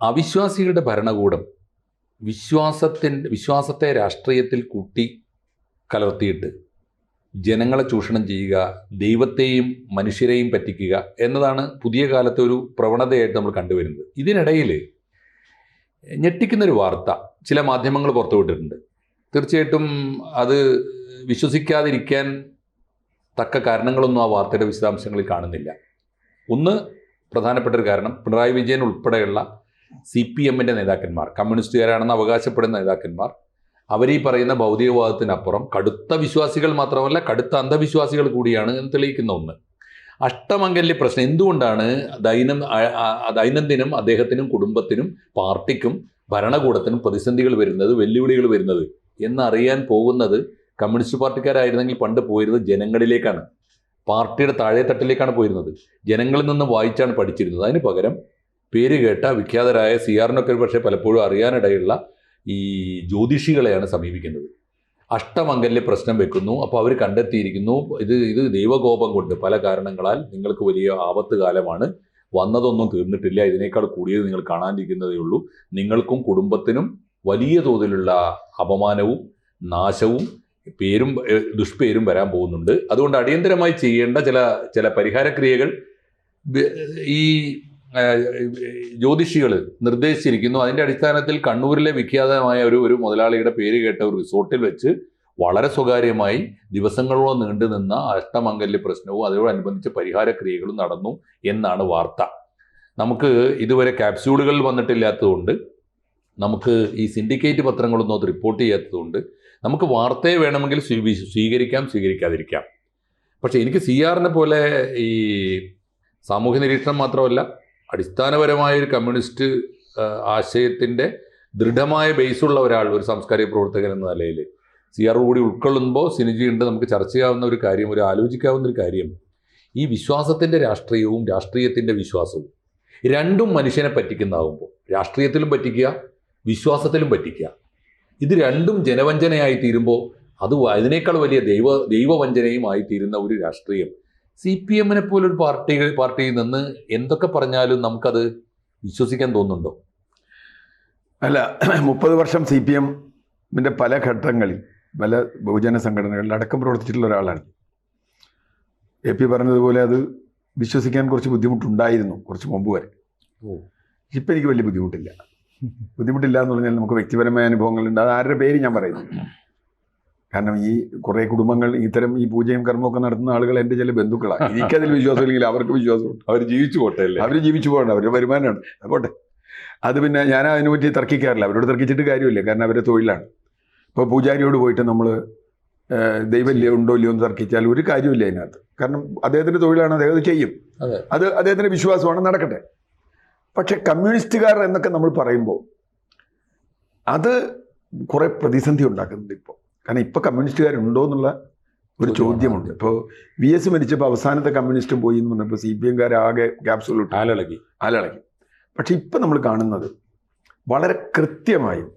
അവിശ്വാസികളുടെ ഭരണകൂടം വിശ്വാസത്തിന്റെ വിശ്വാസത്തെ രാഷ്ട്രീയത്തിൽ കൂട്ടി കലർത്തിയിട്ട് ജനങ്ങളെ ചൂഷണം ചെയ്യുക ദൈവത്തെയും മനുഷ്യരെയും പറ്റിക്കുക എന്നതാണ് പുതിയ കാലത്തെ ഒരു പ്രവണതയായിട്ട് നമ്മൾ കണ്ടുവരുന്നത്. ഇതിനിടയിൽ ഞെട്ടിക്കുന്നൊരു വാർത്ത ചില മാധ്യമങ്ങൾ പുറത്തുവിട്ടിട്ടുണ്ട് തീർച്ചയായിട്ടും അത് വിശ്വസിക്കാതിരിക്കാൻ തക്ക കാരണങ്ങളൊന്നും ആ വാർത്തയുടെ വിശദാംശങ്ങളിൽ കാണുന്നില്ല. ഒന്ന് പ്രധാനപ്പെട്ട ഒരു കാരണം പിണറായി വിജയൻ ഉൾപ്പെടെയുള്ള സി പി എമ്മിന്റെ നേതാക്കന്മാർ കമ്മ്യൂണിസ്റ്റുകാരാണെന്ന് അവകാശപ്പെടുന്ന നേതാക്കന്മാർ അവർ ഈ പറയുന്ന ഭൗതികവാദത്തിനപ്പുറം കടുത്ത വിശ്വാസികൾ മാത്രമല്ല കടുത്ത അന്ധവിശ്വാസികൾ കൂടിയാണ് എന്ന് തെളിയിക്കുന്ന ഒന്ന്. അഷ്ടമംഗല്യ പ്രശ്നം എന്തുകൊണ്ടാണ് ദൈനം ദൈനംദിനം അദ്ദേഹത്തിനും കുടുംബത്തിനും പാർട്ടിക്കും ഭരണകൂടത്തിനും പ്രതിസന്ധികൾ വരുന്നത് വെല്ലുവിളികൾ വരുന്നത് എന്നറിയാൻ പോകുന്നത് കമ്മ്യൂണിസ്റ്റ് പാർട്ടിക്കാരായിരുന്നെങ്കിൽ പണ്ട് പോയിരുന്നത് ജനങ്ങളിലേക്കാണ്. പാർട്ടിയുടെ താഴെത്തട്ടിലേക്കാണ് പോയിരുന്നത്. ജനങ്ങളിൽ നിന്ന് വായിച്ചാണ് പഠിച്ചിരുന്നത്. അതിന് പകരം പേര് കേട്ട വിഖ്യാതരായ സി ആറിനൊക്കെ പക്ഷേ പലപ്പോഴും അറിയാനിടയുള്ള ഈ ജ്യോതിഷികളെയാണ് സമീപിക്കുന്നത്. അഷ്ടമംഗല്യ പ്രശ്നം വെക്കുന്നു. അപ്പോൾ അവർ കണ്ടെത്തിയിരിക്കുന്നു. ഇത് ഇത് ദൈവകോപം കൊണ്ട് പല കാരണങ്ങളാൽ നിങ്ങൾക്ക് വലിയ ആപത്ത് കാലമാണ്. വന്നതൊന്നും തീർന്നിട്ടില്ല. ഇതിനേക്കാൾ കൂടിയത് നിങ്ങൾ കാണാനിരിക്കുന്നതേ ഉള്ളൂ. നിങ്ങൾക്കും കുടുംബത്തിനും വലിയ തോതിലുള്ള അപമാനവും നാശവും പേരും ദുഷ്പേരും വരാൻ പോകുന്നുണ്ട്. അതുകൊണ്ട് അടിയന്തരമായി ചെയ്യേണ്ട ചില ചില പരിഹാരക്രിയകൾ ഈ ജ്യോതിഷികൾ നിർദ്ദേശിച്ചിരിക്കുന്നു. അതിന്റെ അടിസ്ഥാനത്തിൽ കണ്ണൂരിലെ വിഖ്യാതമായ ഒരു ഒരു മുതലാളിയുടെ പേര് കേട്ട ഒരു റിസോർട്ടിൽ വെച്ച് വളരെ സ്വകാര്യമായി ദിവസങ്ങളോളം നീണ്ടു നിന്ന അഷ്ടമംഗല്യ പ്രശ്നവും അതോടനുബന്ധിച്ച പരിഹാരക്രിയകളും നടന്നു എന്നാണ് വാർത്ത. നമുക്ക് ഇതുവരെ ക്യാപ്സ്യൂളുകൾ വന്നിട്ടില്ലാത്തതുകൊണ്ട് നമുക്ക് ഈ സിൻഡിക്കേറ്റ് പത്രങ്ങളൊന്നും അത് റിപ്പോർട്ട് ചെയ്യാത്തതുകൊണ്ട് നമുക്ക് വാർത്തയെ വേണമെങ്കിൽ സ്വീ- സ്വീകരിക്കാം സ്വീകരിക്കാതിരിക്കാം. പക്ഷേ എനിക്ക് സി ആറിനെ പോലെ ഈ സാമൂഹ്യ നിരീക്ഷണം മാത്രമല്ല അടിസ്ഥാനപരമായ ഒരു കമ്മ്യൂണിസ്റ്റ് ആശയത്തിന്റെ ദൃഢമായ ബേസുള്ള ഒരാൾ ഒരു സാംസ്കാരിക പ്രവർത്തകൻ എന്ന നിലയിൽ സി ആർ കൂടി ഉൾക്കൊള്ളുമ്പോൾ സിനിജി ഉണ്ട് നമുക്ക് ചർച്ച ചെയ്യാവുന്ന ഒരു കാര്യം ഒരു ആലോചിക്കാവുന്ന ഒരു കാര്യം. ഈ വിശ്വാസത്തിന്റെ രാഷ്ട്രീയവും രാഷ്ട്രീയത്തിന്റെ വിശ്വാസവും രണ്ടും മനുഷ്യനെ പറ്റിക്കുന്നതാകുമ്പോൾ രാഷ്ട്രീയത്തിലും പറ്റിക്കുക വിശ്വാസത്തിലും പറ്റിക്കുക. ഇത് രണ്ടും ജനവഞ്ചനയായി തീരുമ്പോൾ അത് അതിനേക്കാൾ വലിയ ദൈവ ദൈവവഞ്ചനയുമായി തീരുന്ന ഒരു രാഷ്ട്രീയം. സി പി എമ്മിനെ പോലൊരു പാർട്ടി പാർട്ടിയിൽ നിന്ന് എന്തൊക്കെ പറഞ്ഞാലും നമുക്കത് വിശ്വസിക്കാൻ തോന്നുന്നുണ്ടോ? അല്ല മുപ്പത് വർഷം സി പി എമ്മിന്റെ പല ഘട്ടങ്ങളിൽ പല ബഹുജന സംഘടനകളിൽ അടക്കം പ്രവർത്തിച്ചിട്ടുള്ള ഒരാളാണ്. എ പി പറഞ്ഞതുപോലെ അത് വിശ്വസിക്കാൻ കുറച്ച് ബുദ്ധിമുട്ടുണ്ടായിരുന്നു കുറച്ച് മുമ്പ് വരെ. ഇപ്പം എനിക്ക് വലിയ ബുദ്ധിമുട്ടില്ല. ബുദ്ധിമുട്ടില്ല എന്ന് പറഞ്ഞാൽ നമുക്ക് വ്യക്തിപരമായ അനുഭവങ്ങളുണ്ട്. അത് ആരുടെ പേര് ഞാൻ പറയുന്നു? കാരണം ഈ കുറേ കുടുംബങ്ങൾ ഇത്തരം ഈ പൂജയും കർമ്മമൊക്കെ നടത്തുന്ന ആളുകൾ എന്റെ ചില ബന്ധുക്കളാണ്. എനിക്കതിൽ വിശ്വാസമില്ലെങ്കിൽ അവർക്ക് വിശ്വാസമുണ്ട്. അവർ ജീവിച്ചു പോട്ടെ അല്ലേ? അവർ ജീവിച്ചു പോകണ്ട അവരുടെ വരുമാനമാണ്. പോട്ടെ. അത് പിന്നെ ഞാൻ അതിനെ പറ്റി തർക്കിക്കാറില്ല. അവരോട് തർക്കിച്ചിട്ട് കാര്യമില്ല കാരണം അവരുടെ തൊഴിലാണ്. ഇപ്പോൾ പൂജാരിയോട് പോയിട്ട് നമ്മൾ ദൈവല്ലേ ഉണ്ടോ ഇല്ലയോ എന്ന് തർക്കിച്ചാൽ ഒരു കാര്യമില്ല അതിനകത്ത്. കാരണം അദ്ദേഹത്തിന്റെ തൊഴിലാണ് അദ്ദേഹം അത് ചെയ്യും. അതെ. അത് അദ്ദേഹത്തിന്റെ വിശ്വാസമാണ് നടക്കട്ടെ. പക്ഷെ കമ്മ്യൂണിസ്റ്റുകാർ എന്നൊക്കെ നമ്മൾ പറയുമ്പോൾ അത് കുറേ പ്രതിസന്ധി ഉണ്ടാക്കുന്നുണ്ട് ഇപ്പോൾ. കാരണം ഇപ്പോൾ കമ്മ്യൂണിസ്റ്റുകാരുണ്ടോ എന്നുള്ള ഒരു ചോദ്യമുണ്ട്. ഇപ്പോൾ വി എസ് മരിച്ചപ്പോൾ അവസാനത്തെ കമ്മ്യൂണിസ്റ്റും പോയി എന്ന് പറഞ്ഞപ്പോൾ സി പി എംകാരാകെ ആകെ ഇട്ടു. ആലളകി ആലളകി പക്ഷെ ഇപ്പം നമ്മൾ കാണുന്നത് വളരെ കൃത്യമായും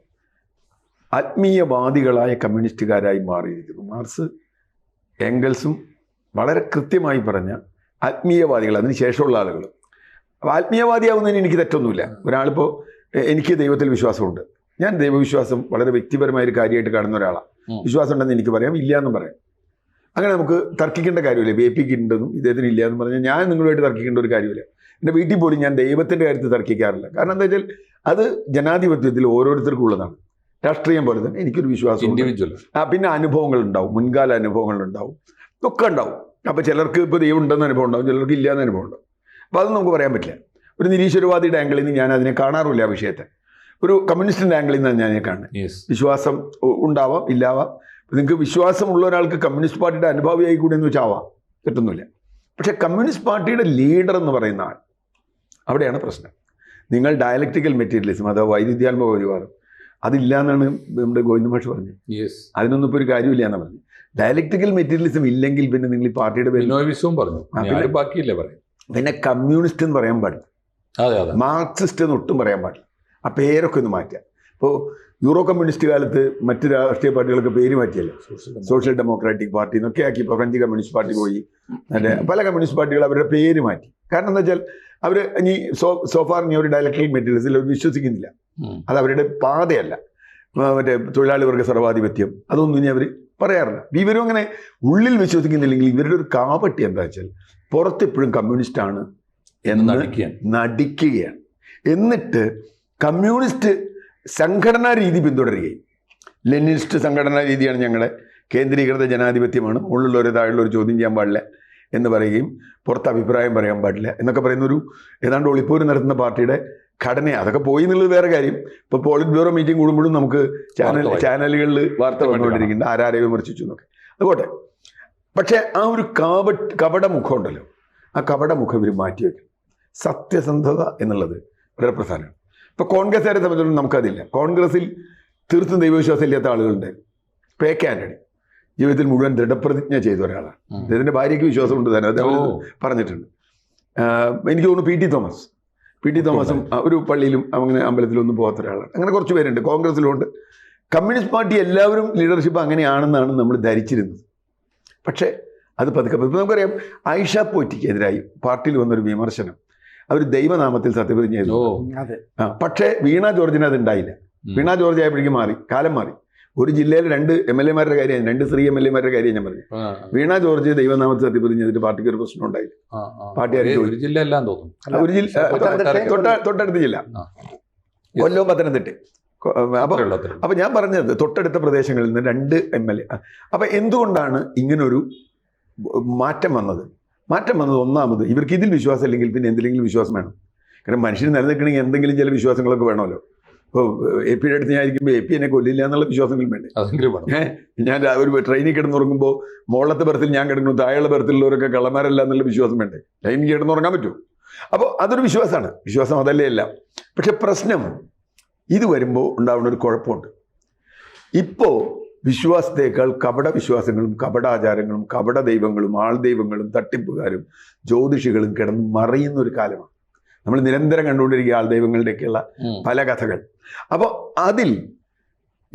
ആത്മീയവാദികളായ കമ്മ്യൂണിസ്റ്റുകാരായി മാറിയിരിക്കുന്നു. മാർസ് എംഗൽസും വളരെ കൃത്യമായി പറഞ്ഞ ആത്മീയവാദികൾ അതിന് ശേഷമുള്ള ആളുകൾ അപ്പോൾ ആത്മീയവാദിയാവുന്നതിന് എനിക്ക് തെറ്റൊന്നുമില്ല. ഒരാളിപ്പോൾ എനിക്ക് ദൈവത്തിൽ വിശ്വാസമുണ്ട്. ഞാൻ ദൈവവിശ്വാസം വളരെ വ്യക്തിപരമായ ഒരു കാര്യമായിട്ട് കാണുന്ന ഒരാളാണ്. വിശ്വാസം ഉണ്ടെന്ന് എനിക്ക് പറയാം ഇല്ല എന്നും പറയാം. അങ്ങനെ നമുക്ക് തർക്കിക്കേണ്ട കാര്യമില്ല. ബി പിക്ക് ഉണ്ടെന്നും ഇദ്ദേഹത്തിന് ഇല്ല എന്ന് പറഞ്ഞാൽ ഞാൻ നിങ്ങളുമായിട്ട് തർക്കിക്കേണ്ട ഒരു കാര്യമില്ല. എന്റെ വീട്ടിൽ പോലും ഞാൻ ദൈവത്തിന്റെ കാര്യത്തിൽ തർക്കിക്കാറില്ല. കാരണം എന്താ വെച്ചാൽ അത് ജനാധിപത്യത്തിൽ ഓരോരുത്തർക്കും ഉള്ളതാണ്. രാഷ്ട്രീയം പോലെ തന്നെ എനിക്കൊരു വിശ്വാസം ഇൻഡിവിജ്വൽ ആ പിന്നെ അനുഭവങ്ങൾ ഉണ്ടാവും. മുൻകാല അനുഭവങ്ങൾ ഉണ്ടാവും. ഒക്കെ ഉണ്ടാവും. അപ്പോൾ ചിലർക്ക് ഇപ്പോൾ ദൈവം ഉണ്ടെന്ന് അനുഭവം ഉണ്ടാവും ചിലർക്ക് ഇല്ല എന്ന് അനുഭവം ഉണ്ടാവും. അപ്പോൾ അതൊന്നും നമുക്ക് പറയാൻ പറ്റില്ല. ഒരു നിരീശ്വരവാദിയുടെ ആംഗിളിൽ നിന്ന് ഞാൻ അതിനെ കാണാറില്ല ആ വിഷയത്തെ. ഒരു കമ്മ്യൂണിസ്റ്റിന്റെ ആംഗിളിൽ നിന്നാണ് ഞാൻ കാണുന്നത്. വിശ്വാസം ഉണ്ടാവാം ഇല്ലാവാം. നിങ്ങൾക്ക് വിശ്വാസമുള്ള ഒരാൾക്ക് കമ്മ്യൂണിസ്റ്റ് പാർട്ടിയുടെ അനുഭാവിയായി കൂടെ എന്ന് വെച്ചാൽ ആവാം കിട്ടുന്നില്ല പക്ഷേ കമ്മ്യൂണിസ്റ്റ് പാർട്ടിയുടെ ലീഡർ എന്ന് പറയുന്ന ആൾ അവിടെയാണ് പ്രശ്നം. നിങ്ങൾ ഡയലക്ടിക്കൽ മെറ്റീരിയലിസം അതോ വൈരുദ്ധ്യാത്മക പരിവാരം അതില്ല എന്നാണ് നമ്മുടെ ഗോവിന്ദ മാഷ് പറഞ്ഞത്. യെസ് അതിനൊന്നും ഇപ്പോൾ ഒരു കാര്യമില്ല എന്നാണ് പറഞ്ഞത്. ഡയലക്റ്റിക്കൽ മെറ്റീരിയലിസം ഇല്ലെങ്കിൽ പിന്നെ നിങ്ങൾ ഈ പാർട്ടിയുടെ പേര് പറഞ്ഞു. ബാക്കിയില്ല പറയും പിന്നെ കമ്മ്യൂണിസ്റ്റ് എന്ന് പറയാൻ പാടില്ല. മാർക്സിസ്റ്റ് എന്ന് ഒട്ടും പറയാൻ പാടില്ല. ആ പേരൊക്കെ ഒന്ന് മാറ്റുക ഇപ്പോൾ യൂറോ കമ്മ്യൂണിസ്റ്റ് കാലത്ത് മറ്റ് രാഷ്ട്രീയ പാർട്ടികളൊക്കെ പേര് മാറ്റിയല്ലോ? സോഷ്യൽ ഡെമോക്രാറ്റിക് പാർട്ടി എന്നൊക്കെ ആക്കി. ഇപ്പോൾ ഫ്രഞ്ച് കമ്മ്യൂണിസ്റ്റ് പാർട്ടി പോയി. അതെ പല കമ്മ്യൂണിസ്റ്റ് പാർട്ടികൾ അവരുടെ പേര് മാറ്റി. കാരണം എന്താ വെച്ചാൽ അവർ ഇനി സോ സോഫാർ ഇനി ഒരു ഡയലക്ട്രിക് മെറ്റീരിയൽസിൽ അവർ വിശ്വസിക്കുന്നില്ല. അത് അവരുടെ പാതയല്ല. മറ്റേ തൊഴിലാളി വർഗ സർവാധിപത്യം. അതൊന്നും ഇനി അവർ പറയാറില്ല. ഇവരും അങ്ങനെ ഉള്ളിൽ വിശ്വസിക്കുന്നില്ലെങ്കിൽ ഇവരുടെ ഒരു കാപട്ടി എന്താ വെച്ചാൽ പുറത്തെപ്പോഴും കമ്മ്യൂണിസ്റ്റ് ആണ് എന്ന് നടിക്കുകയാണ്. എന്നിട്ട് കമ്മ്യൂണിസ്റ്റ് സംഘടനാ രീതി പിന്തുടരുകയും. ലെനിനിസ്റ്റ് സംഘടനാ രീതിയാണ് ഞങ്ങളുടെ കേന്ദ്രീകൃത ജനാധിപത്യമാണ്. ഉള്ളിലൊരു താഴെയുള്ള ഒരു ചോദ്യം ചെയ്യാൻ പാടില്ല എന്ന് പറയുകയും പുറത്ത് അഭിപ്രായം പറയാൻ പാടില്ല എന്നൊക്കെ പറയുന്ന ഒരു ഏതാണ്ട് ഒളിപ്പോര് നടത്തുന്ന പാർട്ടിയുടെ ഘടന അതൊക്കെ പോയി എന്നുള്ളത് വേറെ കാര്യം. ഇപ്പോൾ പോളിറ്റ് ബ്യൂറോ മീറ്റിംഗ് കൂടുമ്പോഴും നമുക്ക് ചാനൽ ചാനലുകളിൽ വാർത്ത വന്നുകൊണ്ടിരിക്കുന്നുണ്ട്. ആരാരെ വിമർശിച്ചു എന്നൊക്കെ. അതുപോട്ടെ. പക്ഷേ ആ ഒരു കാപ കപട മുഖമുണ്ടല്ലോ ആ കപട മുഖം ഇവർ മാറ്റി വെക്കണം സത്യസന്ധത എന്നുള്ളത് വളരെ പ്രധാനമാണ്. ഇപ്പോൾ കോൺഗ്രസ്സുകാരെ സംബന്ധിച്ചിടത്തോളം നമുക്കതില്ല. കോൺഗ്രസ്സിൽ തീർത്തും ദൈവവിശ്വാസം ഇല്ലാത്ത ആളുകളുണ്ട്. പേ എ കെ ആന്റണി ജീവിതത്തിൽ മുഴുവൻ ദൃഢപ്രതിജ്ഞ ചെയ്ത ഒരാളാണ്. അദ്ദേഹത്തിന്റെ ഭാര്യയ്ക്ക് വിശ്വാസമുണ്ട് തന്നെ. അദ്ദേഹം പറഞ്ഞിട്ടുണ്ട്. എനിക്ക് തോന്നുന്നു P T Thomas. P T തോമസും ഒരു പള്ളിയിലും അങ്ങനെ അമ്പലത്തിലൊന്നും പോകാത്ത ഒരാളാണ്. അങ്ങനെ കുറച്ച് പേരുണ്ട്. കോൺഗ്രസ്സിലുണ്ട്. കമ്മ്യൂണിസ്റ്റ് പാർട്ടി എല്ലാവരും ലീഡർഷിപ്പ് അങ്ങനെയാണെന്നാണ് നമ്മൾ ധരിച്ചിരുന്നത്. പക്ഷേ അത് പതുക്കെ പതുക്കെ. നമുക്കറിയാം ആയിഷ പോറ്റിക്കെതിരായി പാർട്ടിയിൽ വന്നൊരു വിമർശനം. അവർ ദൈവനാമത്തിൽ സത്യപ്രതിജ്ഞ ചെയ്തു. അതെ. പക്ഷേ വീണ ജോർജിന് അത് ഉണ്ടായില്ല. വീണ ജോർജ് ആയപ്പോഴേക്കും മാറി കാലം മാറി. ഒരു ജില്ലയിൽ രണ്ട് എം എൽ എമാരുടെ കാര്യം രണ്ട് സ്ത്രീ എം എൽ എമാരുടെ കാര്യം ഞാൻ പറഞ്ഞു. വീണ ജോർജ് ദൈവനാമത്തിൽ സത്യപ്രതിജ്ഞ ചെയ്തിട്ട് പാർട്ടിക്ക് ഒരു പ്രശ്നം ഉണ്ടായില്ല. പാർട്ടി ഒരു ജില്ല എല്ലാം തോന്നുന്നു ഒരു ജില്ല തൊട്ടടുത്ത- തൊട്ട തൊട്ടടുത്ത ജില്ല. കൊല്ലവും പത്തനംതിട്ട. അപ്പൊ ഞാൻ പറഞ്ഞത് തൊട്ടടുത്ത പ്രദേശങ്ങളിൽ നിന്ന് രണ്ട് എം എൽ എ അപ്പൊ എന്തുകൊണ്ടാണ് ഇങ്ങനൊരു മാറ്റം വന്നത്? മാറ്റം വന്നത് ഒന്നാമത് ഇവർക്ക് ഇതിൽ വിശ്വാസം ഇല്ലെങ്കിൽ പിന്നെ എന്തിലെങ്കിലും വിശ്വാസം വേണം. കാരണം മനുഷ്യന് നിലനിൽക്കണമെങ്കിൽ എന്തെങ്കിലും ചില വിശ്വാസങ്ങളൊക്കെ വേണമല്ലോ. ഇപ്പോൾ എ പിയുടെ അടുത്ത് ഞാൻ ഇരിക്കുമ്പോൾ എ പി എന്നെ കൊല്ലില്ല എന്നുള്ള വിശ്വാസങ്ങളും വേണ്ടേ? ഏഹ് ഞാൻ ഒരു ട്രെയിനിൽ കിടന്നുറങ്ങുമ്പോൾ മുകളിലത്തെ ബർത്തിൽ ഞാൻ കിടക്കുന്നു താഴെയുള്ള ബർത്തിലുള്ളവരൊക്കെ കള്ളന്മാരല്ല എന്നുള്ള വിശ്വാസം വേണ്ടേ? ട്രെയിനിൽ കിടന്നുറങ്ങാൻ പറ്റുമോ? അപ്പോൾ അതൊരു വിശ്വാസമാണ്. വിശ്വാസം അതല്ലേ അല്ല പക്ഷെ പ്രശ്നം ഇത് വരുമ്പോൾ ഉണ്ടാവുന്ന ഒരു കുഴപ്പമുണ്ട്. ഇപ്പോൾ വിശ്വാസത്തേക്കാൾ കപട വിശ്വാസങ്ങളും കപടാചാരങ്ങളും കപട ദൈവങ്ങളും ആൾ ദൈവങ്ങളും തട്ടിപ്പുകാരും ജ്യോതിഷികളും കിടന്ന് മറിയുന്ന ഒരു കാലമാണ്. നമ്മൾ നിരന്തരം കണ്ടുകൊണ്ടിരിക്കുക ആൾ ദൈവങ്ങളുടെയൊക്കെയുള്ള പല കഥകൾ. അപ്പോൾ അതിൽ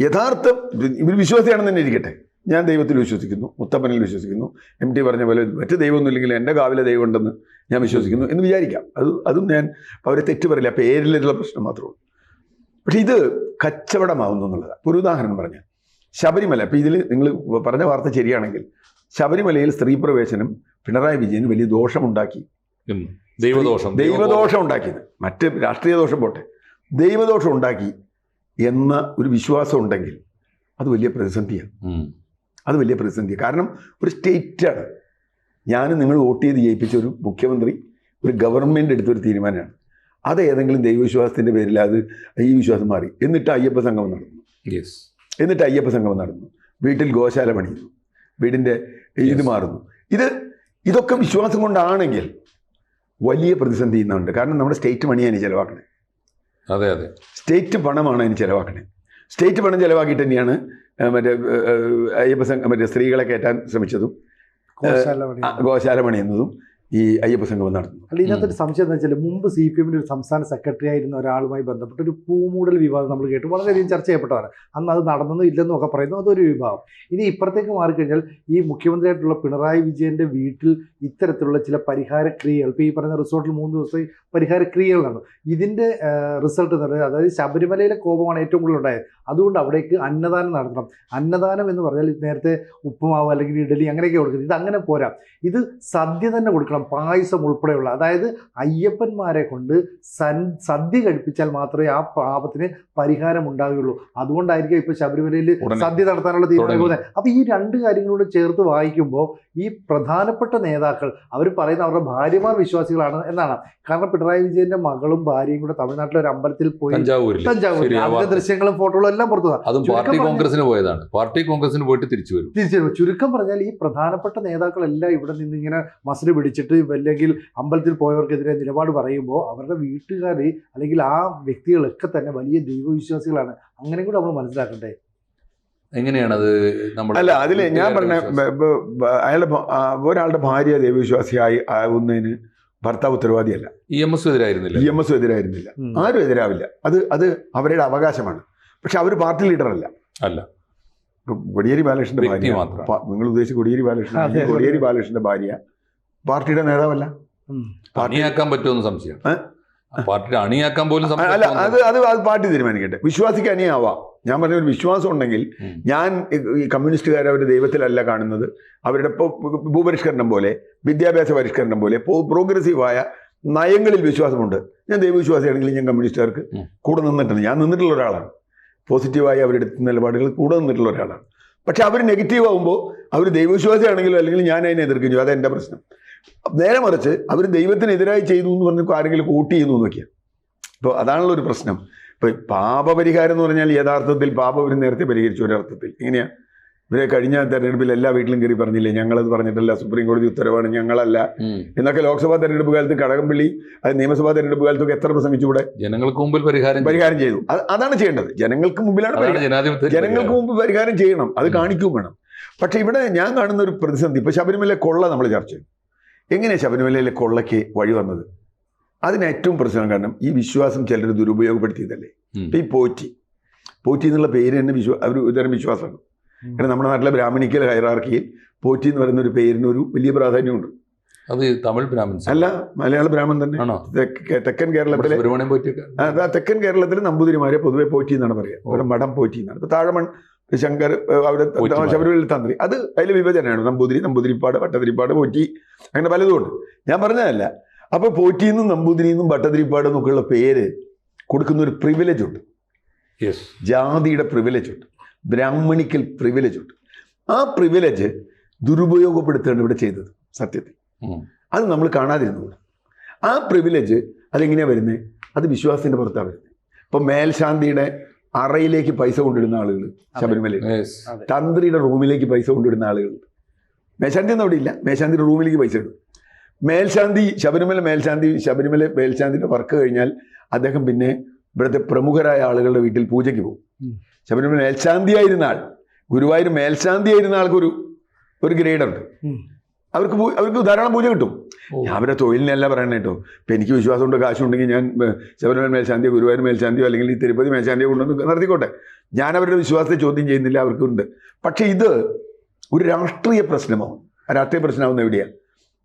യഥാർത്ഥം ഇവർ വിശ്വാസിയാണെന്ന് തന്നെ ഇരിക്കട്ടെ. ഞാൻ ദൈവത്തിൽ വിശ്വസിക്കുന്നു മുത്തപ്പനിൽ വിശ്വസിക്കുന്നു എം ടി പറഞ്ഞ പോലെ മറ്റ് ദൈവമൊന്നും ഇല്ലെങ്കിൽ എന്റെ കാവിലെ ദൈവം ഉണ്ടെന്ന് ഞാൻ വിശ്വസിക്കുന്നു എന്ന് വിചാരിക്കാം. അത് അതും ഞാൻ അവരെ തെറ്റ് പറയില്ല പേരിലുള്ള പ്രശ്നം മാത്രമേ ഉള്ളൂ. പക്ഷേ ഇത് കച്ചവടമാവുന്നു എന്നുള്ളതാണ്. ഒരു ഉദാഹരണം പറഞ്ഞാൽ ശബരിമല അപ്പോൾ ഇതിൽ നിങ്ങൾ പറഞ്ഞ വാർത്ത ശരിയാണെങ്കിൽ ശബരിമലയിൽ സ്ത്രീ പ്രവേശനം പിണറായി വിജയന് വലിയ ദോഷമുണ്ടാക്കി. ദൈവദോഷം. ദൈവദോഷം ഉണ്ടാക്കിയത്. മറ്റ് രാഷ്ട്രീയ ദോഷം പോട്ടെ. ദൈവദോഷം ഉണ്ടാക്കി എന്ന ഒരു വിശ്വാസം ഉണ്ടെങ്കിൽ അത് വലിയ പ്രതിസന്ധിയാണ്. അത് വലിയ പ്രതിസന്ധിയാണ്. കാരണം ഒരു സ്റ്റേറ്റാണ്. ഞാൻ നിങ്ങൾ വോട്ട് ചെയ്ത് ജയിപ്പിച്ച ഒരു മുഖ്യമന്ത്രി ഒരു ഗവൺമെന്റ് എടുത്തൊരു തീരുമാനമാണ്. അത് ഏതെങ്കിലും ദൈവവിശ്വാസത്തിന്റെ പേരിൽ അത് ഈ വിശ്വാസം മാറി. എന്നിട്ട് അയ്യപ്പ സംഗമം നടന്നു. Yes. എന്നിട്ട് അയ്യപ്പ സംഘം നടന്നു. വീട്ടിൽ ഗോശാല പണിയുന്നു. വീടിന്റെ ഇത് മാറുന്നു. ഇത് ഇതൊക്കെ വിശ്വാസം കൊണ്ടാണെങ്കിൽ വലിയ പ്രതിസന്ധി ഇന്നുണ്ട്. കാരണം നമ്മുടെ സ്റ്റേറ്റ് മണിയാണ് ചിലവാക്കണേ. അതെ അതെ. സ്റ്റേറ്റ് പണമാണ് അതിന് ചിലവാക്കണേ. സ്റ്റേറ്റ് പണം ചിലവാക്കിയിട്ട് തന്നെയാണ് മറ്റേ അയ്യപ്പ സംഘം മറ്റേ സ്ത്രീകളെ കയറ്റാൻ ശ്രമിച്ചതും. ഗോശാല പണിയുന്നതും. ഈ അയ്യപ്പ സംഗമം നടത്തുന്നു. അല്ല ഇതിനകത്തൊരു സംശയം എന്താ വെച്ചാൽ മുമ്പ് സി പി എമ്മിന്റെ ഒരു സംസ്ഥാന സെക്രട്ടറി ആയിരുന്ന ഒരാളുമായി ബന്ധപ്പെട്ട് ഒരു പൂമൂടൽ വിവാദം നമ്മൾ കേട്ടു. വളരെയധികം ചർച്ച ചെയ്യപ്പെട്ടതാണ്. അന്ന് അത് നടന്നെന്നും ഇല്ലെന്നും ഒക്കെ പറയുന്നു. അതൊരു വിഭാഗം. ഇനി ഇപ്പുറത്തേക്ക് മാറിക്കഴിഞ്ഞാൽ ഈ മുഖ്യമന്ത്രിയായിട്ടുള്ള പിണറായി വിജയന്റെ വീട്ടിൽ ഇത്തരത്തിലുള്ള ചില പരിഹാര ക്രിയകൾ ഇപ്പോൾ ഈ പറയുന്ന റിസോർട്ടിൽ മൂന്ന് ദിവസത്തെ പരിഹാര ക്രിയകൾ നടന്നു. ഇതിന്റെ റിസൾട്ട് എന്ന് പറയുന്നത് അതായത് ശബരിമലയിലെ കോപമാണ് ഏറ്റവും കൂടുതൽ ഉണ്ടായത്. അതുകൊണ്ട് അവിടേക്ക് അന്നദാനം നടത്തണം. അന്നദാനം എന്ന് പറഞ്ഞാൽ നേരത്തെ ഉപ്പുമാവ് അല്ലെങ്കിൽ ഇഡലി അങ്ങനെയൊക്കെ കൊടുക്കുന്നത്. ഇത് അങ്ങനെ പോരാ. ഇത് സദ്യ തന്നെ കൊടുക്കണം. പായസം ഉൾപ്പെടെയുള്ള. അതായത് അയ്യപ്പന്മാരെ കൊണ്ട് സൻ സദ്യ കഴിപ്പിച്ചാൽ മാത്രമേ ആ പാപത്തിന് പരിഹാരം ഉണ്ടാവുകയുള്ളൂ അതുകൊണ്ടായിരിക്കും ഇപ്പോൾ ശബരിമലയിൽ സദ്യ നടത്താനുള്ള. തീരുമാനം അപ്പോൾ ഈ രണ്ട് കാര്യങ്ങളോട് ചേർത്ത് വായിക്കുമ്പോൾ ഈ പ്രധാനപ്പെട്ട നേതാക്കൾ അവർ പറയുന്ന അവരുടെ ഭാര്യമാർ വിശ്വാസികളാണ് എന്നാണ്. കാരണം പിണറായി വിജയന്റെ മകളും ഭാര്യയും കൂടെ തമിഴ്നാട്ടിലെ ഒരു അമ്പലത്തിൽ പോയി തഞ്ചാവൂരിൽ തഞ്ചാവൂർ അവരുടെ അതിന്റെ ദൃശ്യങ്ങളും ഫോട്ടോകളും എല്ലാം പുറത്തു. അതും പാർട്ടി കോൺഗ്രസിന് പോയതാണ്. പാർട്ടി കോൺഗ്രസിന് പോയിട്ട് തിരിച്ചു വരും. തിരിച്ചു ചുരുക്കം പറഞ്ഞാൽ ഈ പ്രധാനപ്പെട്ട നേതാക്കളെല്ലാം ഇവിടെ നിന്ന് ഇങ്ങനെ മസിൽ പിടിച്ചിട്ട് അല്ലെങ്കിൽ അമ്പലത്തിൽ പോയവർക്കെതിരെ നിലപാട് പറയുമ്പോൾ അവരുടെ വീട്ടുകാർ അല്ലെങ്കിൽ ആ വ്യക്തികളൊക്കെ തന്നെ വലിയ ദൈവവിശ്വാസികളാണ്. അങ്ങനെ കൂടെ നമ്മൾ മനസ്സിലാക്കണ്ടേ? എങ്ങനെയാണത് നമ്മൾ അല്ല അതിൽ ഞാൻ പറഞ്ഞ അയാളുടെ ഒരാളുടെ ഭാര്യ ദൈവവിശ്വാസിയായി ആവുന്നതിന് ഭർത്താവ് ഉത്തരവാദിയല്ല. ഇ എം എസ് എതിരായിരുന്നില്ല. ഇ എം എസ് എതിരായിരുന്നില്ല. ആരും എതിരാവില്ല. അത് അത് അവരുടെ അവകാശമാണ്. പക്ഷെ അവർ പാർട്ടി ലീഡർ അല്ല. അല്ല കൊടിയേരി ബാലകൃഷ്ണന്റെ ഭാര്യ. മാത്രം. നിങ്ങൾ ഉദ്ദേശിച്ച കൊടിയേരി ബാലകൃഷ്ണൻ കൊടിയേരി. ബാലകൃഷ്ണന്റെ ഭാര്യ പാർട്ടിയുടെ നേതാവല്ല. അണിയാക്കാൻ പറ്റുമെന്ന് സംശയം? പാർട്ടിയുടെ അണിയാക്കാൻ പോലും അല്ല അത് അത് അത് പാർട്ടി തീരുമാനിക്കട്ടെ. വിശ്വാസിക്ക് അണിയാവാം. ഞാൻ പറഞ്ഞ ഒരു വിശ്വാസം ഉണ്ടെങ്കിൽ ഞാൻ ഈ- കമ്മ്യൂണിസ്റ്റുകാർ അവർ ദൈവത്തിലല്ല കാണുന്നത്. അവരുടെ ഇപ്പോൾ ഭൂപരിഷ്കരണം പോലെ വിദ്യാഭ്യാസ പരിഷ്കരണം പോലെ പ്രോഗ്രസീവായ നയങ്ങളിൽ വിശ്വാസമുണ്ട്. ഞാൻ ദൈവവിശ്വാസിയാണെങ്കിൽ ഞാൻ കമ്മ്യൂണിസ്റ്റുകാർക്ക് കൂടെ നിന്നിട്ടുണ്ട്. ഞാൻ നിന്നിട്ടുള്ള ഒരാളാണ്. പോസിറ്റീവായി അവരുടെ നിലപാടുകൾ കൂടെ നിന്നിട്ടുള്ള ഒരാളാണ്. പക്ഷെ അവർ നെഗറ്റീവ് ആകുമ്പോൾ അവർ ദൈവവിശ്വാസിയാണെങ്കിലും അല്ലെങ്കിൽ ഞാൻ അതിനെ എതിർക്കും ചെയ്യും അതെന്റെ പ്രശ്നം. നേരെ മറിച്ച് അവർ ദൈവത്തിനെതിരായി ചെയ്തു എന്ന് പറഞ്ഞ് ആരെങ്കിലും വോട്ട് ചെയ്യുന്നു നോക്കിയാൽ അപ്പോൾ അതാണല്ലോ ഒരു പ്രശ്നം. ഇപ്പോൾ പാപപരിഹാരം എന്ന് പറഞ്ഞാൽ യഥാർത്ഥത്തിൽ പാപം ഒരു നേരത്തെ പരിഹരിച്ചു ഒരർത്ഥത്തിൽ. എങ്ങനെയാ ഇവരെ കഴിഞ്ഞ തെരഞ്ഞെടുപ്പിൽ എല്ലാ വീട്ടിലും കയറി പറഞ്ഞില്ലേ? ഞങ്ങളത് പറഞ്ഞിട്ടല്ല സുപ്രീം കോടതി ഉത്തരവാണ് ഞങ്ങളല്ല. എന്നൊക്കെ ലോക്സഭാ തെരഞ്ഞെടുപ്പ് കാലത്ത് കടകംപള്ളി അത് നിയമസഭാ തെരഞ്ഞെടുപ്പ് കാലത്തൊക്കെ എത്ര പ്രസംഗിച്ചു ഇവിടെ ജനങ്ങൾക്ക് മുമ്പിൽ പരിഹാരം പരിഹാരം ചെയ്തു. അതാണ് ചെയ്യേണ്ടത്. ജനങ്ങൾക്ക് മുമ്പിലാണ് ജനങ്ങൾക്ക് മുമ്പ് പരിഹാരം ചെയ്യണം. അത് കാണിക്കുകയും വേണം. പക്ഷെ ഇവിടെ ഞാൻ കാണുന്ന ഒരു പ്രതിസന്ധി. ഇപ്പൊ ശബരിമല കൊള്ള നമ്മൾ ചർച്ച ചെയ്തു. എങ്ങനെയാണ് ശബരിമലയിലെ കൊള്ളയ്ക്ക് വഴി വന്നത്? അതിന് ഏറ്റവും പ്രശ്നം കാരണം ഈ വിശ്വാസം ചിലർ ദുരുപയോഗപ്പെടുത്തിയതല്ലേ. ഇപ്പൊ ഈ പോറ്റി. പോറ്റി എന്നുള്ള പേര് തന്നെ വിശ്വാ ഒരു തരം വിശ്വാസമാണ്. കാരണം നമ്മുടെ നാട്ടിലെ ബ്രാഹ്മണിക്കൽ ഹൈറാർക്കിയിൽ പോറ്റി എന്ന് പറയുന്ന ഒരു പേരിന് ഒരു വലിയ പ്രാധാന്യമുണ്ട്. അത് തമിഴ് ബ്രാഹ്മിൻസ് അല്ല മലയാള ബ്രാഹ്മൻ തന്നെ. തെക്കൻ കേരളത്തിലെ തെക്കൻ കേരളത്തിലെ നമ്പൂതിരിമാരെ പൊതുവെ പോറ്റി എന്നാണ് പറയുക. ഇവിടെ മഠം പോറ്റി എന്നാണ്. ഇപ്പൊ താഴമൺ ശങ്കർ അവിടെ. ശബരിമല തന്ത്രി. അത് അതിൽ വിഭജനമാണ്. നമ്പൂതിരി നമ്പൂതിരിപ്പാട് ഭട്ടതിരിപ്പാട് പോറ്റി. അങ്ങനെ പലതും ഉണ്ട് ഞാൻ പറഞ്ഞതല്ല. അപ്പൊ പോറ്റിന്നും നമ്പൂതിരിന്നും ഭട്ടതിരിപ്പാട് എന്നൊക്കെയുള്ള പേര് കൊടുക്കുന്ന ഒരു പ്രിവിലേജ് ഉണ്ട്. ജാതിയുടെ പ്രിവിലേജ് ഉണ്ട്. ബ്രാഹ്മണിക്കൽ പ്രിവിലേജ് ഉണ്ട്. ആ പ്രിവിലേജ് ദുരുപയോഗപ്പെടുത്തുകയാണ് ഇവിടെ ചെയ്തത് സത്യത്തിൽ. അത് നമ്മൾ കാണാതിരുന്നു. ആ പ്രിവിലേജ് അതെങ്ങനെയാണ് വരുന്നത് അത് വിശ്വാസത്തിന്റെ പുറത്താണ് വരുന്നത്. ഇപ്പം മേൽശാന്തിയുടെ അറയിലേക്ക് പൈസ കൊണ്ടിടുന്ന ആളുകൾ ശബരിമലയിൽ. തന്ത്രിയുടെ റൂമിലേക്ക് പൈസ കൊണ്ടിടുന്ന ആളുകൾ. മേൽശാന്തി ഒന്നും അവിടെ ഇല്ല. മേൽശാന്തിയുടെ റൂമിലേക്ക് പൈസ ഇടും. മേൽശാന്തി ശബരിമല മേൽശാന്തി ശബരിമല മേൽശാന്തിയുടെ വർക്ക് കഴിഞ്ഞാൽ അദ്ദേഹം പിന്നെ ഇവിടുത്തെ പ്രമുഖരായ ആളുകളുടെ വീട്ടിൽ പൂജയ്ക്ക് പോകും. ശബരിമല മേൽശാന്തിയായിരുന്ന ആൾ. ഗുരുവായൂർ മേൽശാന്തിയായിരുന്ന ആൾക്ക് ഒരു ഗ്രേഡ് ഉണ്ട്. ഉം. അവർക്ക് അവർക്ക് ധാരാളം പൂജ കിട്ടും. ഞാൻ അവരുടെ തൊഴിലിനല്ല പറയണേ കേട്ടോ. ഇപ്പം എനിക്ക് വിശ്വാസമുണ്ട് കാശുണ്ടെങ്കിൽ ഞാൻ ശബരിമല മേൽശാന്തിയോ ഗുരുവായൂർ മേൽശാന്തിയോ അല്ലെങ്കിൽ ഈ തിരുപ്പതി മേൽശാന്തിയോ കൊണ്ടുവന്ന് നടത്തിക്കോട്ടെ. ഞാൻ അവരുടെ വിശ്വാസത്തെ ചോദ്യം ചെയ്യുന്നില്ല അവർക്കുണ്ട്. പക്ഷേ ഇത് ഒരു രാഷ്ട്രീയ പ്രശ്നമാവും രാഷ്ട്രീയ പ്രശ്നമാവുന്ന എവിടെയാണ്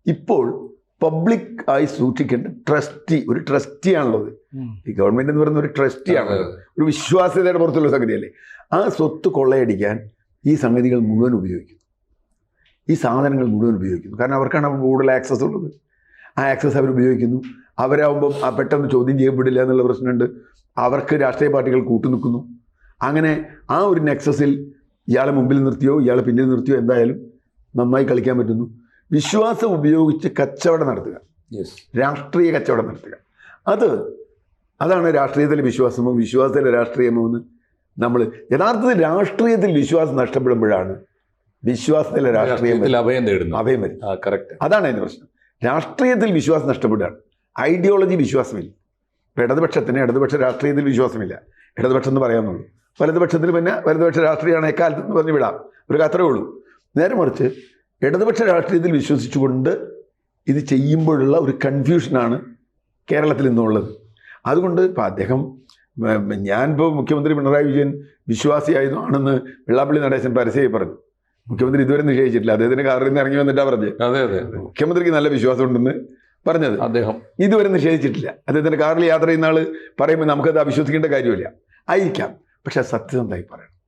ഇപ്പോൾ പബ്ലിക് ആയി സൂക്ഷിക്കേണ്ട ട്രസ്റ്റി ഒരു ട്രസ്റ്റിയാണുള്ളത്. ഈ ഗവൺമെന്റ് എന്ന് പറയുന്ന ഒരു ട്രസ്റ്റിയാണ് ഒരു വിശ്വാസ്യതയുടെ പുറത്തുള്ള സംഗതിയല്ലേ? ആ സ്വത്ത് കൊള്ളയടിക്കാൻ ഈ സംഗതികൾ മുഴുവൻ ഉപയോഗിക്കുന്നു ഈ സാധനങ്ങൾ മുഴുവൻ ഉപയോഗിക്കുന്നു കാരണം അവർക്കാണ് അപ്പോൾ കൂടുതൽ ആക്സസ് ഉള്ളത്. ആ ആക്സസ് അവർ ഉപയോഗിക്കുന്നു. അവരാകുമ്പം ആ പെട്ടെന്ന് ചോദ്യം ചെയ്യപ്പെടില്ല എന്നുള്ള പ്രശ്നമുണ്ട്. അവർക്ക് രാഷ്ട്രീയ പാർട്ടികൾ കൂട്ടുനിൽക്കുന്നു. അങ്ങനെ ആ ഒരു നെക്സസിൽ ഇയാളെ മുമ്പിൽ നിർത്തിയോ ഇയാളെ പിന്നിൽ നിർത്തിയോ എന്തായാലും നന്നായി കളിക്കാൻ പറ്റുന്നു. വിശ്വാസം ഉപയോഗിച്ച് കച്ചവടം നടത്തുക. രാഷ്ട്രീയ കച്ചവടം നടത്തുക. അത് അതാണ് രാഷ്ട്രീയത്തിലെ വിശ്വാസമോ വിശ്വാസത്തിലെ രാഷ്ട്രീയമോ എന്ന് നമ്മൾ യഥാർത്ഥത്തിൽ രാഷ്ട്രീയത്തിൽ വിശ്വാസം നഷ്ടപ്പെടുമ്പോഴാണ് വിശ്വാസത്തിലെ രാഷ്ട്രീയം അഭയം തേടുന്നു അഭയം വരും അതാണ് അതിന്റെ പ്രശ്നം. രാഷ്ട്രീയത്തിൽ വിശ്വാസം നഷ്ടപ്പെടുകയാണ്. ഐഡിയോളജി വിശ്വാസമില്ല. ഇപ്പം ഇടതുപക്ഷത്തിന് ഇടതുപക്ഷ രാഷ്ട്രീയത്തിൽ വിശ്വാസമില്ല. ഇടതുപക്ഷം എന്ന് പറയാമെന്നുള്ളൂ വലതുപക്ഷത്തിന് പിന്നെ വലതുപക്ഷ രാഷ്ട്രീയമാണ് എക്കാലത്ത് എന്ന് പറഞ്ഞ് വിടാം. ഒരു അത്രേ ഉള്ളൂ. നേരെ മറിച്ച് ഇടതുപക്ഷ രാഷ്ട്രീയത്തിൽ വിശ്വസിച്ചുകൊണ്ട് ഇത് ചെയ്യുമ്പോഴുള്ള ഒരു കൺഫ്യൂഷനാണ് കേരളത്തിൽ ഇന്നുള്ളത്. അതുകൊണ്ട് ഇപ്പോൾ അദ്ദേഹം ഞാനിപ്പോൾ മുഖ്യമന്ത്രി പിണറായി വിജയൻ വിശ്വാസിയായിരുന്നു ആണെന്ന് വെള്ളാപ്പള്ളി നടേശൻ പരസ്യമായി പറഞ്ഞു. മുഖ്യമന്ത്രി ഇതുവരെ നിഷേധിച്ചിട്ടില്ല. അദ്ദേഹത്തിന്റെ കാറിൽ നിന്ന് ഇറങ്ങി വന്നിട്ടാ പറഞ്ഞത്. അതെ അതെ മുഖ്യമന്ത്രിക്ക് നല്ല വിശ്വാസമുണ്ടെന്ന് പറഞ്ഞത്. അദ്ദേഹം. ഇതുവരെ നിഷേധിച്ചിട്ടില്ല. അദ്ദേഹത്തിന്റെ കാറിൽ യാത്ര ചെയ്യുന്ന ആൾ പറയുമ്പോൾ നമുക്കത് അവിശ്വസിക്കേണ്ട കാര്യമില്ല. ആയിരിക്കാം. പക്ഷെ അത് സത്യസന്ധമായി പറയണം.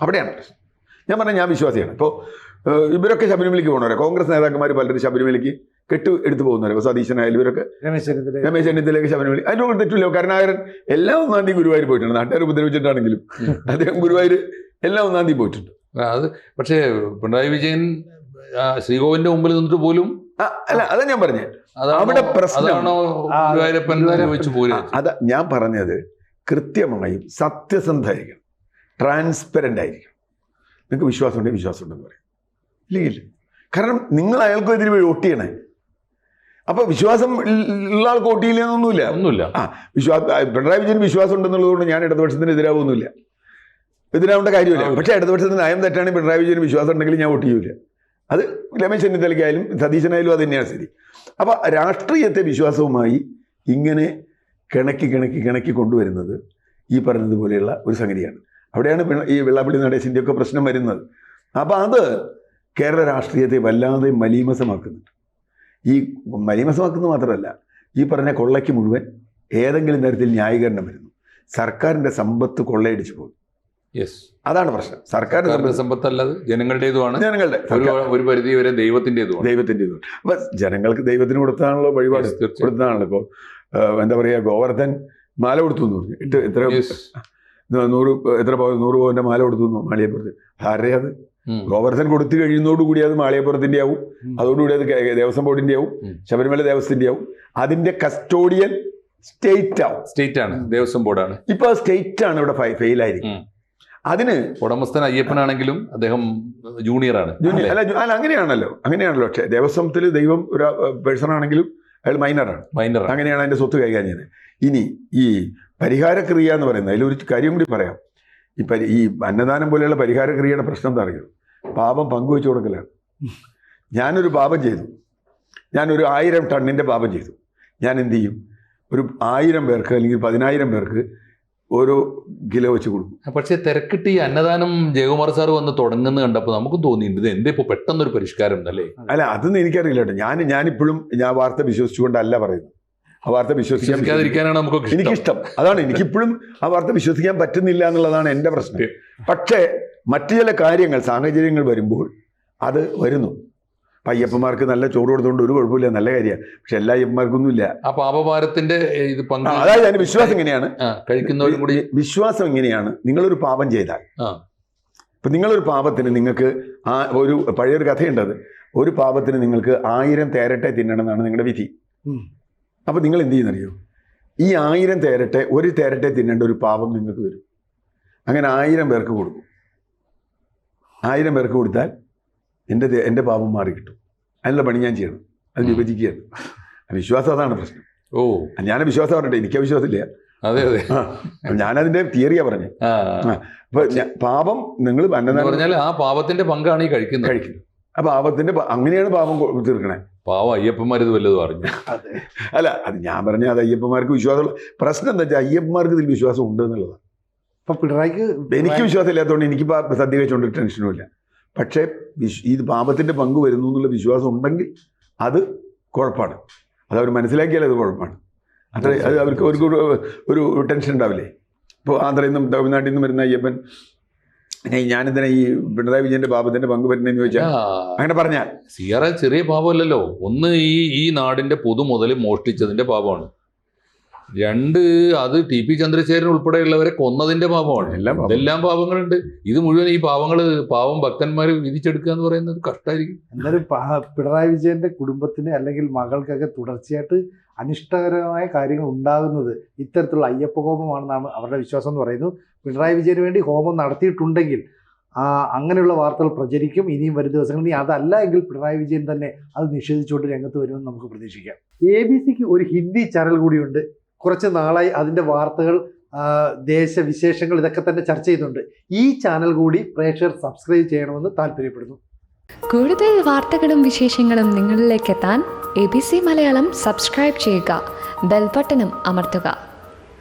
അവിടെയാണ് പ്രശ്നം. ഞാൻ പറഞ്ഞ ഞാൻ വിശ്വാസിയാണ്. ഇപ്പോൾ ഇവരൊക്കെ ശബരിമലയ്ക്ക് പോകുന്നവരെ. കോൺഗ്രസ് നേതാക്കന്മാർ പലരും ശബരിമലയ്ക്ക് കെട്ടു എടുത്തു പോകുന്നവരെ സതീശനായാലും ഇവരൊക്കെ. രമേശ് ചെന്നിത്തല. രമേശ് ചെന്നിത്തലേക്ക് ശബരിമല അതിനോട് തെറ്റില്ല കരുണാകരൻ എല്ലാ ഒന്നാം തീയതി ഗുരുവായൂർ പോയിട്ടുണ്ട്. നാട്ടുകാർ ഉപദ്രവിച്ചിട്ടാണെങ്കിലും. അദ്ദേഹം ഗുരുവായൂർ എല്ലാ ഒന്നാം തീയതി പോയിട്ടുണ്ട്. അത് പക്ഷേ പിണറായി വിജയൻ ശ്രീകോവിന്റെ മുമ്പിൽ നിന്നിട്ട് പോലും അല്ല അതാ ഞാൻ പറഞ്ഞത് അവിടെ പ്രശ്നം- അതാ ഞാൻ പറഞ്ഞത് കൃത്യമായും സത്യസന്ധമായിരിക്കണം. ട്രാൻസ്പെറന്റ് ആയിരിക്കണം. നിങ്ങൾക്ക് വിശ്വാസം ഉണ്ടെങ്കിൽ വിശ്വാസം ഉണ്ടെന്ന് പറയും. ഇല്ലെങ്കിൽ. കാരണം നിങ്ങൾ അയാൾക്ക് എതിരെ വോട്ട് ചെയ്യണേ. അപ്പൊ വിശ്വാസം ഉള്ള- ആൾക്ക് വോട്ട് ചെയ്യില്ലെന്നൊന്നുമില്ല ഒന്നുമില്ല. ആ വിശ്വാസ പിണറായി വിജയൻ വിശ്വാസം ഉണ്ടെന്നുള്ളതുകൊണ്ട് ഞാൻ ഇടതുപക്ഷത്തിന് എതിരാവുന്നില്ല എതിരാവേണ്ട കാര്യമില്ല. പക്ഷെ പക്ഷേ ഇടതുപക്ഷത്തിന് നയം തെറ്റാണെങ്കിൽ പിണറായി വിജയന് വിശ്വാസം ഉണ്ടെങ്കിൽ ഞാൻ വോട്ട് ചെയ്യൂല. അത് രമേശ് ചെന്നിത്തലയ്ക്കായാലും സതീശനായാലും അത് തന്നെയാണ് സ്ഥിതി. അപ്പൊ രാഷ്ട്രീയത്തെ വിശ്വാസവുമായി ഇങ്ങനെ കിണക്കി കിണക്കി കിണക്കി കൊണ്ടുവരുന്നത് ഈ പറഞ്ഞതുപോലെയുള്ള ഒരു സംഗതിയാണ്. അവിടെയാണ് ഈ വെള്ളാപ്പള്ളി നടേശിന്റെ ഒക്കെ പ്രശ്നം വരുന്നത്. അപ്പോൾ അത് കേരള രാഷ്ട്രീയത്തെ വല്ലാതെ മലീമസമാക്കുന്നുണ്ട്. ഈ മലീമസമാക്കുന്നത് മാത്രമല്ല ഈ പറഞ്ഞ കൊള്ളയ്ക്ക് മുഴുവൻ ഏതെങ്കിലും തരത്തിൽ ന്യായീകരണം വരുന്നു. സർക്കാരിന്റെ സമ്പത്ത് കൊള്ളയടിച്ചു പോകും. യെസ് അതാണ് പ്രശ്നം. സർക്കാരിന്റെ സർക്കാരിന്റെ സമ്പത്ത് സമ്പത്തല്ലത് ജനങ്ങളുടേതുമാണ്. ജനങ്ങളുടെ ഒരു പരിധി വരെ ദൈവത്തിന്റെതുമാണ് ദൈവത്തിന്റെതും അപ്പൊ ജനങ്ങൾക്ക് ദൈവത്തിന് കൊടുത്താണല്ലോ വഴിപാട്. കൊടുത്താണല്ലോ ഇപ്പോൾ എന്താ പറയുക ഗോവർദ്ധൻ മാല കൊടുത്തു എന്ന് പറഞ്ഞു. ഇട്ട് എത്ര. നൂറ് എത്ര പവൻ നൂറ് പവന്റെ മാല കൊടുത്തു മാളിയപ്പുറത്ത്. ആരുടെ അത്. ഗോവർദ്ധൻ കൊടുത്തു കഴിയുന്നതോടുകൂടി അത് മാളിയപ്പുറത്തിന്റെ ആവും. അതോടുകൂടി അത് ദേവസ്വം ബോർഡിന്റെ ആവും. ശബരിമല ദേവസ്വത്തിന്റെ ആവും. അതിന്റെ കസ്റ്റോഡിയൻ സ്റ്റേറ്റ് ആവും. സ്റ്റേറ്റ് ആണ് ദേവസ്വം ബോർഡാണ്. ഇപ്പോൾ സ്റ്റേറ്റ് ആണ് ഇവിടെ ഫെയിൽ ആയിരിക്കും അതിന് ഉടമസ്ഥൻ അയ്യപ്പനാണെങ്കിലും അദ്ദേഹം ജൂനിയർ ആണ് ജൂനിയർ. അല്ല? അല്ല അങ്ങനെയാണല്ലോ. അങ്ങനെയാണല്ലോ. പക്ഷേ ദേവസ്വത്തിൽ ദൈവം ഒരു പേഴ്സൺ ആണെങ്കിലും അയാൾ മൈനറാണ്. മൈനർ അങ്ങനെയാണ് അതിന്റെ സ്വത്ത് കൈകാര്യം ചെയ്യുന്നത്. ഇനി ഈ പരിഹാരക്രിയ എന്ന് പറയുന്നത് അതിലൊരു കാര്യം കൂടി പറയാം. ഈ പരി ഈ അന്നദാനം പോലെയുള്ള പരിഹാരക്രിയയുടെ പ്രശ്നം എന്താ അറിയോ? പാപം പങ്കുവെച്ചു കൊടുക്കലാണ്. ഞാനൊരു പാപം ചെയ്തു. ഞാനൊരു ആയിരം ടണ്ണിന്റെ പാപം ചെയ്തു. ഞാൻ എന്തു ചെയ്യും? ഒരു ആയിരം പേർക്ക് അല്ലെങ്കിൽ പതിനായിരം പേർക്ക് ഓരോ കിലോ വെച്ച് കൊടുക്കും. പക്ഷേ തിരക്കിട്ട് ഈ അന്നദാനം ജയകുമാർ സാർ വന്ന് തുടങ്ങുന്നത് കണ്ടപ്പോൾ നമുക്കും തോന്നിയിട്ടുണ്ട്. ഇത് എന്തേ ഇപ്പോൾ പെട്ടെന്നൊരു പരിഷ്കാരം ഉണ്ടല്ലേ? അല്ല അതൊന്നും എനിക്കറിയില്ല കേട്ടോ. ഞാൻ ഞാനിപ്പോഴും ഞാൻ വാർത്ത വിശ്വസിച്ചുകൊണ്ടല്ല പറയുന്നത്. ആ വാർത്ത വിശ്വസിക്കാൻ വിശ്വസിക്കാതിരിക്കാനാണ് നമുക്ക് ഇഷ്ടം. എനിക്കിഷ്ടം. അതാണ് എനിക്കിപ്പോഴും ആ വാർത്ത വിശ്വസിക്കാൻ പറ്റുന്നില്ല എന്നുള്ളതാണ് എന്റെ പ്രശ്നം. പക്ഷേ മറ്റു ചില കാര്യങ്ങൾ സാഹചര്യങ്ങൾ വരുമ്പോൾ അത് വരുന്നു. അപ്പം അയ്യപ്പന്മാർക്ക് നല്ല ചോറ് കൊടുത്തുകൊണ്ട് ഒരു കുഴപ്പമില്ല നല്ല കാര്യമാണ്. പക്ഷെ എല്ലാ അയ്യപ്പന്മാർക്കൊന്നും ഇല്ല ആ പാപഭാരത്തിന്റെ ഇത് അതായത് അതിന് വിശ്വാസം എങ്ങനെയാണ്? കഴിക്കുന്നവരും കൂടി വിശ്വാസം എങ്ങനെയാണ്? നിങ്ങളൊരു പാപം ചെയ്താൽ. ഇപ്പൊ നിങ്ങളൊരു പാപത്തിന് നിങ്ങൾക്ക് ആ ഒരു പഴയൊരു കഥയുണ്ടത് അത്. ഒരു പാപത്തിന് നിങ്ങൾക്ക് ആയിരം തേരട്ടെ തിന്നണം എന്നാണ് നിങ്ങളുടെ വിധി. ഉം. അപ്പം നിങ്ങൾ എന്ത് ചെയ്യുന്നറിയോ? ഈ ആയിരം തേരട്ടെ ഒരു തേരട്ടെ തിന്നേണ്ട ഒരു പാപം നിങ്ങൾക്ക് വരും. അങ്ങനെ ആയിരം പേർക്ക് കൊടുക്കും. ആയിരം പേർക്ക് കൊടുത്താൽ എന്റെ എന്റെ പാപം മാറി കിട്ടും. അതിനുള്ള പണി ഞാൻ ചെയ്യണം. അത്. വിഭജിക്കുകയാണ്. വിശ്വാസം അതാണ് പ്രശ്നം. ഓ. ഞാൻ വിശ്വാസം പറഞ്ഞിട്ട് എനിക്ക് വിശ്വാസമില്ല അതെ അതെ. ഞാനതിന്റെ തിയറിയാ പറഞ്ഞു. അപ്പൊ പാപം നിങ്ങൾ പറഞ്ഞാൽ ആ പാപത്തിന്റെ പങ്കാണ് ഈ കഴിക്കുന്നത്. കഴിക്കുന്നത്. ആ പാപത്തിന്റെ അങ്ങനെയാണ് പാപം തീർക്കണേ. പാവം അയ്യപ്പന്മാർ ഇത് വല്ലതും അറിഞ്ഞു. അതെ. അല്ല അത് ഞാൻ പറഞ്ഞ അത് അയ്യപ്പന്മാർക്ക് വിശ്വാസമുള്ള പ്രശ്നം എന്താ വെച്ചാൽ അയ്യപ്പന്മാർക്ക് ഇതിൽ വിശ്വാസം ഉണ്ട് എന്നുള്ളതാണ്. അപ്പൊ പിണറായിക്ക് എനിക്ക് വിശ്വാസം ഇല്ലാത്തതുകൊണ്ട് എനിക്ക് ഇപ്പൊ സദ്യ കഴിച്ചുകൊണ്ട് ടെൻഷനുമില്ല പക്ഷേ വിശ് ഈ പാപത്തിന്റെ പങ്ക് വരുന്നു എന്നുള്ള വിശ്വാസം ഉണ്ടെങ്കിൽ അത് കുഴപ്പമാണ്. അത് അവർ മനസ്സിലാക്കിയാൽ അത് കുഴപ്പമാണ്. അത്ര അത് അവർക്ക് ഒരു ടെൻഷൻ ഉണ്ടാവില്ലേ? ഇപ്പോൾ ആന്ധ്രയിൽ നിന്നും തമിഴ്നാട്ടിൽ നിന്നും വരുന്ന അയ്യപ്പൻ "ഏയ് ഞാനെന്തിനാ ഈ പിണറായി വിജയന്റെ പാപത്തിന്റെ പങ്ക് പറ്റുന്ന ചോദിച്ചാൽ അങ്ങനെ പറഞ്ഞാൽ സിയറ ചെറിയ പാപമല്ലല്ലോ. ഒന്ന് ഈ ഈ നാടിന്റെ പൊതു മുതൽ മോഷ്ടിച്ചതിന്റെ പാപമാണ്. രണ്ട് അത് ടി പി ചന്ദ്രശേഖരൻ ഉൾപ്പെടെയുള്ളവരെ കൊന്നതിന്റെ പാപമാണ്. എല്ലാം എല്ലാം ഇതെല്ലാം പാപങ്ങളുണ്ട്. ഇത് മുഴുവൻ ഈ പാവങ്ങൾ പാവം ഭക്തന്മാർ വിധിച്ചെടുക്കുക എന്ന് പറയുന്നത് കഷ്ടമായിരിക്കും എന്നാലും പിണറായി വിജയന്റെ കുടുംബത്തിന് അല്ലെങ്കിൽ മകൾക്കൊക്കെ തുടർച്ചയായിട്ട് അനിഷ്ടകരമായ കാര്യങ്ങൾ ഉണ്ടാകുന്നത് ഇത്തരത്തിലുള്ള അയ്യപ്പകോപമാണെന്നാണ് അവരുടെ വിശ്വാസം എന്ന് പറയുന്നു. പിണറായി വിജയന് വേണ്ടി ഹോമം നടത്തിയിട്ടുണ്ടെങ്കിൽ അങ്ങനെയുള്ള വാർത്തകൾ പ്രചരിക്കും. ഇനിയും വരും ദിവസങ്ങളിൽ. ഇനി അതല്ല എങ്കിൽ പിണറായി വിജയൻ തന്നെ അത് നിഷേധിച്ചുകൊണ്ട് രംഗത്ത് വരുമെന്ന് നമുക്ക് പ്രതീക്ഷിക്കാം. എ ബി സിക്ക് ഒരു ഹിന്ദി ചാനൽ കൂടിയുണ്ട്. കുറച്ച് നാളായി അതിന്റെ വാർത്തകൾ ദേശവിശേഷങ്ങൾ ഇതൊക്കെ തന്നെ ചർച്ച ചെയ്യുന്നുണ്ട് ഈ ചാനൽ കൂടി പ്രേക്ഷകർ സബ്സ്ക്രൈബ് ചെയ്യണമെന്ന് താല്പര്യപ്പെടുന്നു. കൂടുതൽ വാർത്തകളും വിശേഷങ്ങളും നിങ്ങളിലേക്ക് എത്താൻ A B C Malayalam subscribe ചെയ്യുക. ബെൽബട്ടനും അമർത്തുക.